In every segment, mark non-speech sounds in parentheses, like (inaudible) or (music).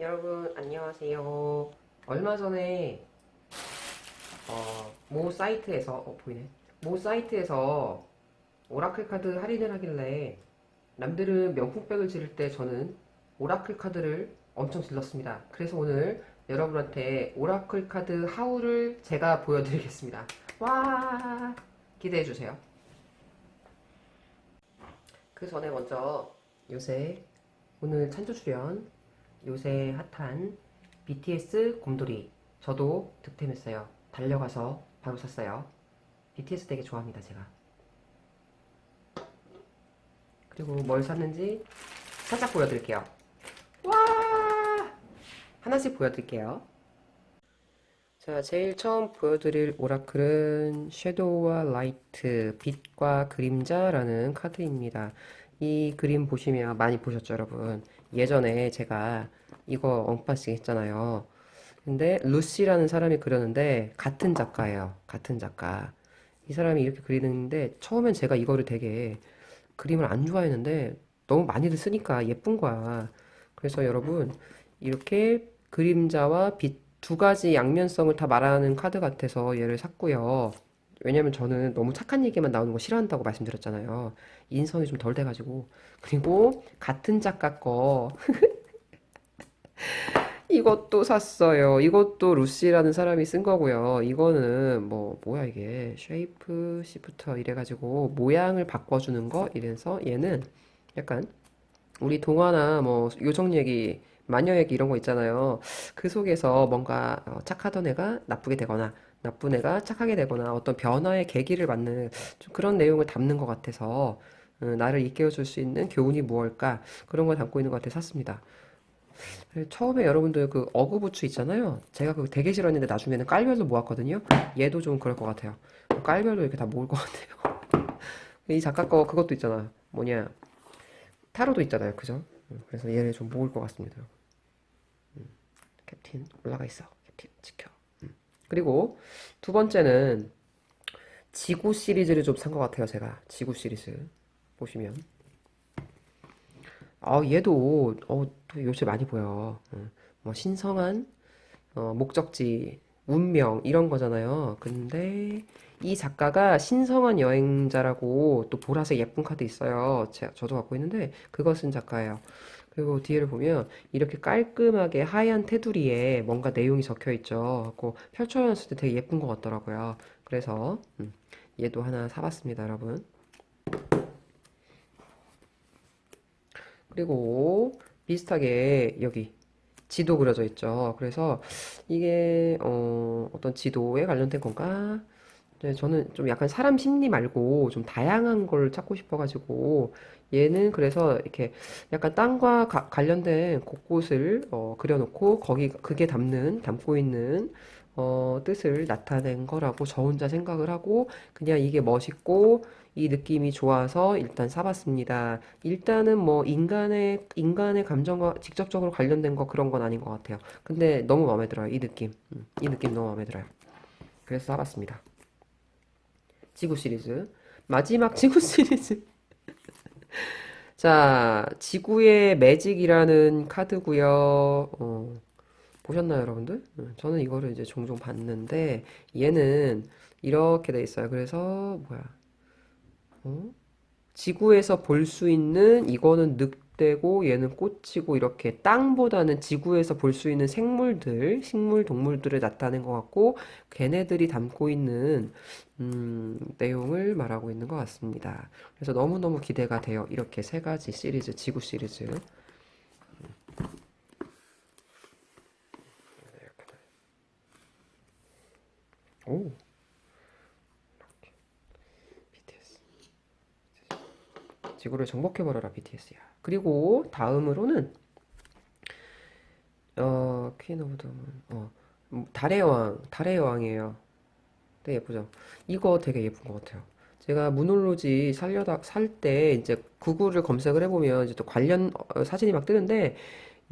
여러분 안녕하세요. 얼마 전에 어, 모 사이트에서 어, 보이네. 모 사이트에서 오라클 카드 할인을 하길래 남들은 명품백을 지를 때 저는 오라클 카드를 엄청 질렀습니다. 그래서 오늘 여러분한테 오라클 카드 하울을 제가 보여드리겠습니다. 와 기대해 주세요. 그 전에 먼저 요새 오늘 찬조 출연 요새 핫한 BTS 곰돌이 저도 득템했어요. 달려가서 바로 샀어요. BTS 되게 좋아합니다, 제가. 그리고 뭘 샀는지 살짝 보여드릴게요. 와! 하나씩 보여드릴게요. 자, 제일 처음 보여드릴 오라클은 섀도우와 라이트, 빛과 그림자라는 카드입니다. 이 그림 보시면 많이 보셨죠, 여러분? 예전에 제가 이거 언박싱 했잖아요. 근데 루시라는 사람이 그렸는데 같은 작가예요. 같은 작가. 이 사람이 이렇게 그리는데 처음엔 제가 이거를 되게 그림을 안 좋아했는데 너무 많이들 쓰니까 예쁜 거야. 그래서 여러분 이렇게 그림자와 빛 두 가지 양면성을 다 말하는 카드 같아서 얘를 샀고요. 왜냐면 저는 너무 착한 얘기만 나오는 거 싫어한다고 말씀드렸잖아요. 인성이 좀 덜 돼가지고. 그리고 같은 작가 거 (laughs) 이것도 샀어요. 이것도 루시라는 사람이 쓴 거고요. 이거는 뭐 뭐야 이게 쉐이프 시프터 이래가지고 모양을 바꿔주는 거 이래서 얘는 약간 우리 동화나 뭐 요정 얘기, 마녀 얘기 이런 거 있잖아요. 그 속에서 뭔가 어, 착하던 애가 나쁘게 되거나 나쁜 애가 착하게 되거나 어떤 변화의 계기를 맞는 좀 그런 내용을 담는 것 같아서 어, 나를 일깨워줄 수 있는 교훈이 무엇일까 그런 걸 담고 있는 것 같아서 샀습니다. 처음에 여러분들 그 어그부츠 있잖아요. 제가 그거 되게 싫었는데 나중에는 깔별로 모았거든요. 얘도 좀 그럴 것 같아요. 깔별로 이렇게 다 모을 것 같아요. (laughs) 이 작가 거 그것도 있잖아. 뭐냐. 타로도 있잖아요. 그죠? 음, 그래서 얘를 좀 모을 것 같습니다. 음, 캡틴 올라가 있어. 캡틴 지켜. 음. 그리고 두 번째는 지구 시리즈를 좀 산 것 같아요. 제가 지구 시리즈 보시면 아 얘도 어, 또 요새 많이 보여. 음, 뭐 신성한 어, 목적지 운명 이런 거잖아요. 근데 이 작가가 신성한 여행자라고 또 보라색 예쁜 카드 있어요. 제, 저도 갖고 있는데 그거 쓴 작가예요. 그리고 뒤를 보면 이렇게 깔끔하게 하얀 테두리에 뭔가 내용이 적혀 있죠. 그 펼쳐놨을 때 되게 예쁜 것 같더라고요. 그래서 음, 얘도 하나 사봤습니다, 여러분. 그리고 비슷하게 여기 지도 그려져 있죠. 그래서 이게 어, 어떤 지도에 관련된 건가? 네, 저는 좀 약간 사람 심리 말고 좀 다양한 걸 찾고 싶어가지고 얘는 그래서 이렇게 약간 땅과 가- 관련된 곳곳을 어, 그려놓고 거기 그게 담는 담고 있는 어, 뜻을 나타낸 거라고 저 혼자 생각을 하고 그냥 이게 멋있고 이 느낌이 좋아서 일단 사봤습니다. 일단은 뭐 인간의 인간의 감정과 직접적으로 관련된 거 그런 건 아닌 것 같아요. 근데 너무 마음에 들어요. 이 느낌, 음, 이 느낌 너무 마음에 들어요. 그래서 사봤습니다. 지구 시리즈. 마지막 지구 (laughs) 시리즈. 자, 지구의 매직이라는 카드고요. 어, 보셨나요, 여러분들? 음, 저는 이거를 이제 종종 봤는데 얘는 이렇게 돼 있어요. 그래서 뭐야? 어? 지구에서 볼 수 있는 이거는 늑 대고 얘는 꽃이고 이렇게 땅보다는 지구에서 볼 수 있는 생물들, 식물, 동물들을 나타낸 것 같고 걔네들이 담고 있는 음, 내용을 말하고 있는 것 같습니다. 그래서 너무너무 기대가 돼요. 이렇게 세 가지 시리즈, 지구 시리즈. 오, 지구를 정복해버려라, BTS야. 그리고 다음으로는 어, 퀸 오브 더문, 어, 음, 달의 여왕, 달의 여왕이에요. 되게 예쁘죠? 이거 되게 예쁜 것 같아요. 제가 무놀로지 살려다 살 때 이제 구글을 검색을 해보면 이제 또 관련 어, 사진이 막 뜨는데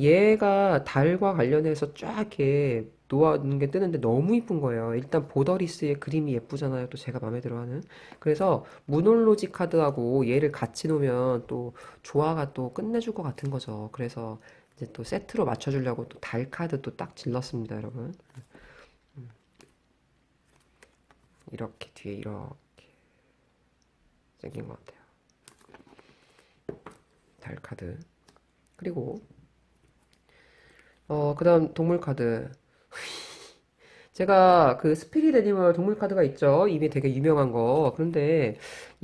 얘가 달과 관련해서 쫙 이렇게 놓아놓은 게 뜨는데 너무 이쁜 거예요. 일단 보더리스의 그림이 예쁘잖아요. 또 제가 마음에 들어하는. 그래서 무놀로지 카드하고 얘를 같이 놓으면 또 조화가 또 끝내줄 것 같은 거죠. 그래서 이제 또 세트로 맞춰주려고 또 달 카드 또 딱 질렀습니다, 여러분. 음. 이렇게 뒤에 이렇게 생긴 것 같아요. 달 카드. 그리고 어 그 다음 동물 카드. 제가 그 스피릿 애니멀 동물 카드가 있죠. 이미 되게 유명한 거. 그런데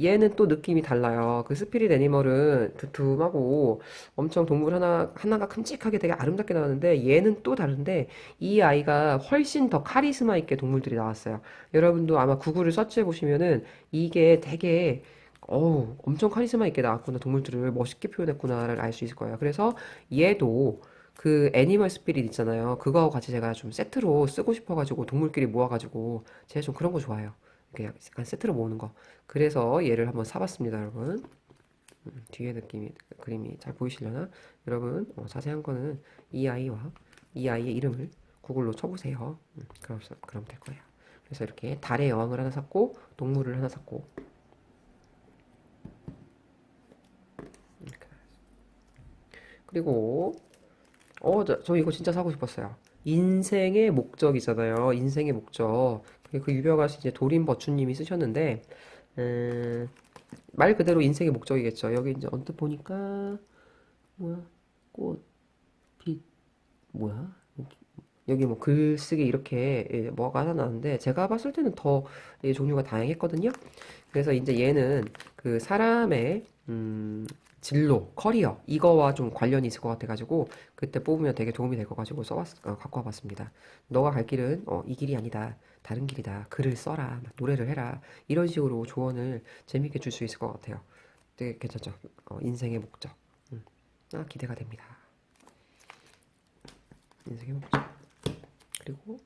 얘는 또 느낌이 달라요. 그 스피릿 애니멀은 두툼하고 엄청 동물 하나, 하나가 큼직하게 되게 아름답게 나왔는데 얘는 또 다른데 이 아이가 훨씬 더 카리스마 있게 동물들이 나왔어요. 여러분도 아마 구글을 서치해 보시면은 이게 되게 어우, 엄청 카리스마 있게 나왔구나. 동물들을 멋있게 표현했구나를 알 수 있을 거예요. 그래서 얘도 그 애니멀 스피릿 있잖아요. 그거하고 같이 제가 좀 세트로 쓰고 싶어가지고 동물끼리 모아가지고 제가 좀 그런 거 좋아해요. 이렇게 약간 세트로 모으는 거. 그래서 얘를 한번 사봤습니다, 여러분. 음, 뒤에 느낌이 그림이 잘 보이시려나? 여러분 어, 자세한 거는 이 아이와 이 아이의 이름을 구글로 쳐보세요. 음, 그럼 그럼 될 거예요. 그래서 이렇게 달의 여왕을 하나 샀고 동물을 하나 샀고 이렇게. 그리고 어, 저, 저 이거 진짜 사고 싶었어요. 인생의 목적이잖아요. 인생의 목적. 그 유명하신 이제 도린 버추님이 쓰셨는데, 음, 말 그대로 인생의 목적이겠죠. 여기 이제 언뜻 보니까, 뭐야, 꽃, 빛, 뭐야? 여기 뭐 글쓰기 이렇게 예, 뭐가 하나 나왔는데, 제가 봤을 때는 더 예, 종류가 다양했거든요. 그래서 이제 얘는 그 사람의, 음, 진로, 커리어 이거와 좀 관련이 있을 것 같아가지고 그때 뽑으면 되게 도움이 될 것 가지고 써왔, 어, 갖고 와봤습니다. 너가 갈 길은 어, 이 길이 아니다. 다른 길이다. 글을 써라. 막 노래를 해라. 이런 식으로 조언을 재밌게 줄 수 있을 것 같아요. 되게 괜찮죠? 어, 인생의 목적. 음. 아, 기대가 됩니다. 인생의 목적. 그리고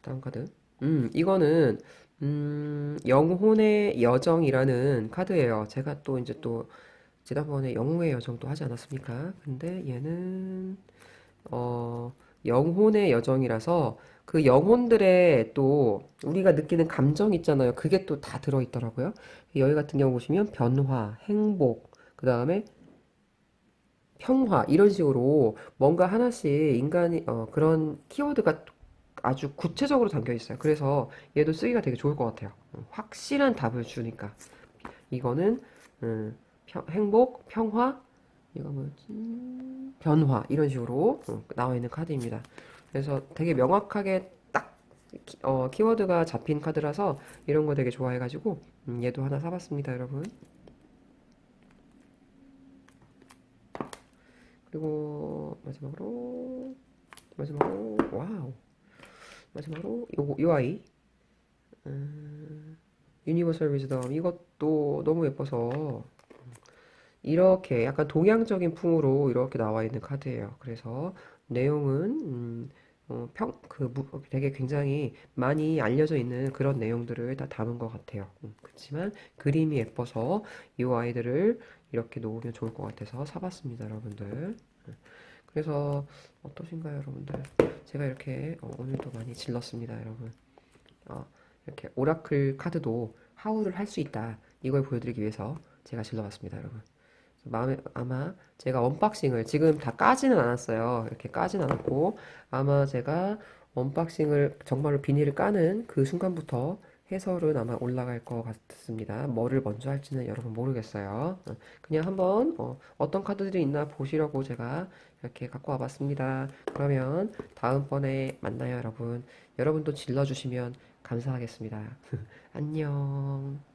다음 카드. 음, 이거는 음, 영혼의 여정이라는 카드예요. 제가 또 이제 또 지난번에 영웅의 여정도 하지 않았습니까? 근데 얘는 어 영혼의 여정이라서 그 영혼들의 또 우리가 느끼는 감정 있잖아요. 그게 또 다 들어있더라고요. 여기 같은 경우 보시면 변화, 행복, 그 다음에 평화 이런 식으로 뭔가 하나씩 인간이 어, 그런 키워드가 아주 구체적으로 담겨 있어요. 그래서 얘도 쓰기가 되게 좋을 것 같아요. 어, 확실한 답을 주니까 이거는 음, 평- 행복, 평화, 이거 뭐였지? 변화 이런 식으로 어, 나와 있는 카드입니다. 그래서 되게 명확하게 딱 키, 어, 키워드가 잡힌 카드라서 이런 거 되게 좋아해가지고 음, 얘도 하나 사봤습니다, 여러분. 그리고 마지막으로 마지막으로 와우 마지막으로 요거 요 아이 음, 유니버설 위즈덤 이것도 너무 예뻐서 이렇게 약간 동양적인 풍으로 이렇게 나와 있는 카드예요. 그래서 내용은 음, 어, 평, 그 무- 되게 굉장히 많이 알려져 있는 그런 내용들을 다 담은 것 같아요. 음, 그렇지만 그림이 예뻐서 이 아이들을 이렇게 놓으면 좋을 것 같아서 사봤습니다, 여러분들. 음, 그래서 어떠신가요, 여러분들? 제가 이렇게 어, 오늘도 많이 질렀습니다, 여러분. 어, 이렇게 오라클 카드도 하울을 할 수 있다. 이걸 보여드리기 위해서 제가 질러봤습니다, 여러분. 마음에 아마 제가 언박싱을 지금 다 까지는 않았어요. 이렇게 까진 않았고 아마 제가 언박싱을 정말로 비닐을 까는 그 순간부터 해설은 아마 올라갈 것 같습니다. 뭐를 먼저 할지는 여러분 모르겠어요. 어, 그냥 한번 어, 어떤 카드들이 있나 보시려고 제가 이렇게 갖고 와봤습니다. 그러면 다음번에 만나요, 여러분. 여러분도 질러주시면 감사하겠습니다. (laughs) 안녕.